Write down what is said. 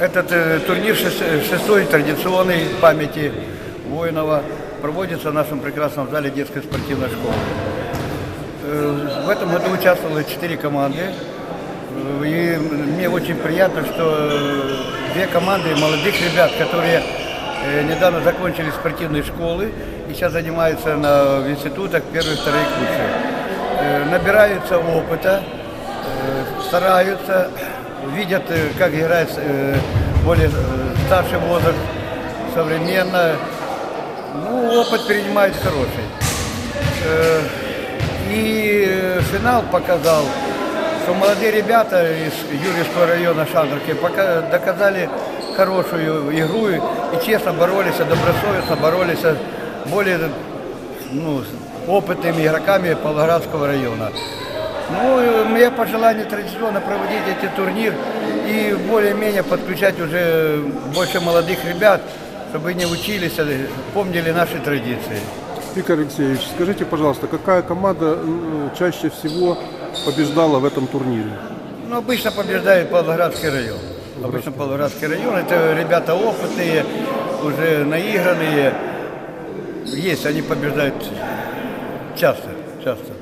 Этот э, турнир шес- шестой традиционный памяти Воинова проводится в нашем прекрасном зале детской спортивной школы. Э, В этом году участвовало четыре команды. Э, И мне очень приятно, что э, две команды молодых ребят, которые э, недавно закончили спортивные школы и сейчас занимаются на, в институтах первые вторые курсы. Э, Набираются опыта, э, стараются, видят, э, как играет э, более э, старший возраст, современно. Ну, опыт перенимают хороший. И финал показал, что молодые ребята из Юрьевского района Шандровки пока доказали хорошую игру и честно боролись, добросовестно боролись более ну, опытными игроками Павлоградского района. Ну, э, мне пожелание традиционно проводить эти турнир и более-менее подключать уже больше молодых ребят, чтобы они учились, э, помнили наши традиции. Виктор Алексеевич, скажите, пожалуйста, какая команда м, чаще всего побеждала в этом турнире? Ну, обычно побеждает Павлоградский район. Обычно Павлоградский район. Это ребята опытные, уже наигранные. Есть, они побеждают часто, часто.